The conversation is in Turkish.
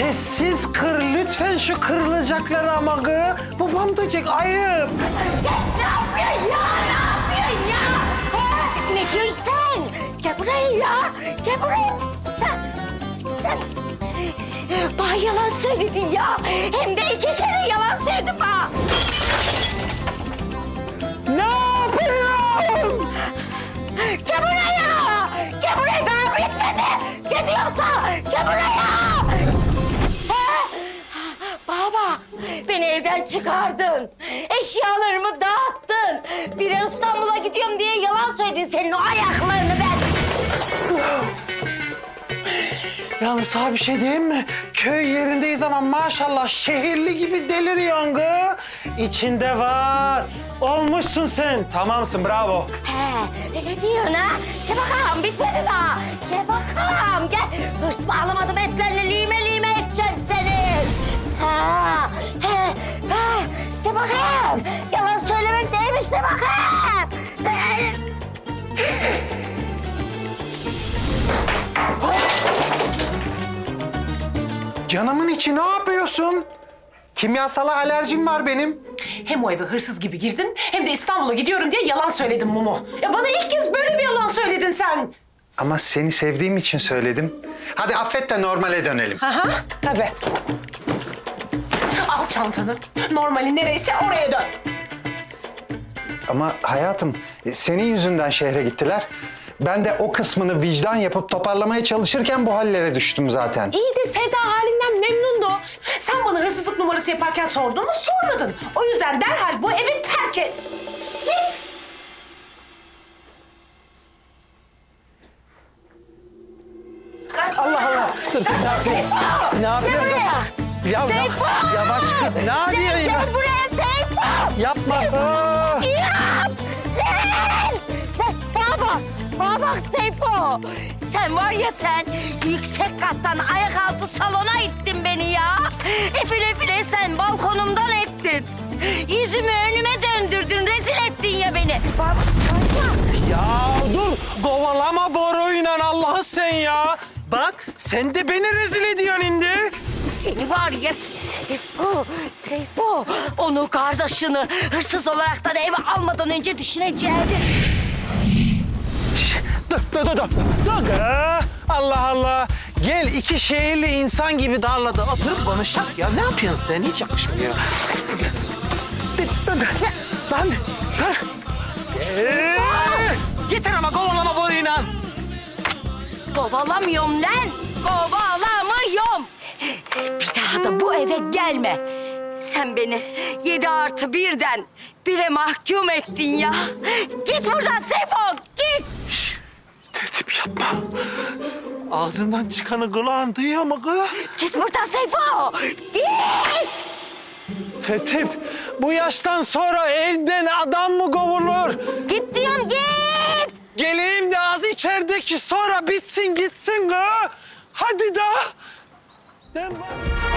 Sessiz kır lütfen şu kırılacakları ama gı. Babam diyecek ayıp. Ne yapıyorsun ya? Ne yapıyorsun ya? Ha? Ne diyorsun sen? Gel buraya ya. Gel buraya. Sen, sen bana yalan söyledin ya. Hem de iki kere yalan söyledin bana. Evden çıkardın. Eşyalarımı dağıttın. Bir de İstanbul'a gidiyorum diye yalan söyledin senin o ayaklarını ben. Yalnız sana bir şey diyeyim mi? Köy yerindeyiz ama maşallah şehirli gibi deliriyorsun gı. İçinde var. Olmuşsun sen. Tamamsın bravo. He, öyle diyorsun ha? Gel bakalım bakayım. Yalan söylemek neymiş de bakayım. Canımın içi ne yapıyorsun? Kimyasala alerjim var benim. Hem o eve hırsız gibi girdin hem de İstanbul'a gidiyorum diye yalan söyledin Mumu. Ya bana ilk kez böyle bir yalan söyledin sen. Ama seni sevdiğim için söyledim. Hadi affet de normale dönelim. Aha tabii. Çantanı. Normali nereyse oraya dön. Ama hayatım e, senin yüzünden şehre gittiler. Ben de o kısmını vicdan yapıp toparlamaya çalışırken bu hallere düştüm zaten. İyi de Sevda halinden memnundu. Sen bana hırsızlık numarası yaparken sordun mu? Sormadın. O yüzden derhal bu evi terk et. Git. Allah Allah. Dur, ne yapıyorsun? Ne yapıyorsun? Ya, Seyfo! yavaş kız. Ne yapıyorsun ya? gel buraya Seyfo. Yapma. Aa! İrem! Lan! Bana bak, bana bak Seyfo. Sen var ya sen yüksek kattan ayak altı salona ittin beni ya. Efile efile sen balkonumdan ettin. Yüzümü önüme döndürdün, rezil ettin ya beni. Bak, kaçma. Ya dur kovalama boruyla Allah'ı sen ya. Bak sen de beni rezil ediyorsun indi. Seni var ya Seyfo, Seyfo. Onu kardeşini hırsız olaraktan eve almadan önce düşüneceğini. Dur dur dur dur. Dur. Allah Allah. Gel iki şehirli insan gibi darladı. Oturup konuşak ya. Ne yapıyorsun sen? Hiç yakışmıyor. Dur dur dur. Lan dur. Ee, Yeter ama kovalama boruyla. Kovalamıyorum lan. Kovalamıyorum. Bir daha da bu eve gelme. Sen beni yedi artı birden bire mahkum ettin ya. Git buradan Seyfo, git. Tertip yapma. Ağzından çıkanı kulağın duyuyor mu kız? Git buradan Seyfo, git. Tertip, bu yaştan sonra evden adam mı kovulur? Git diyorum git. İçerideki sonra bitsin gitsin kız. Hadi da. Bak-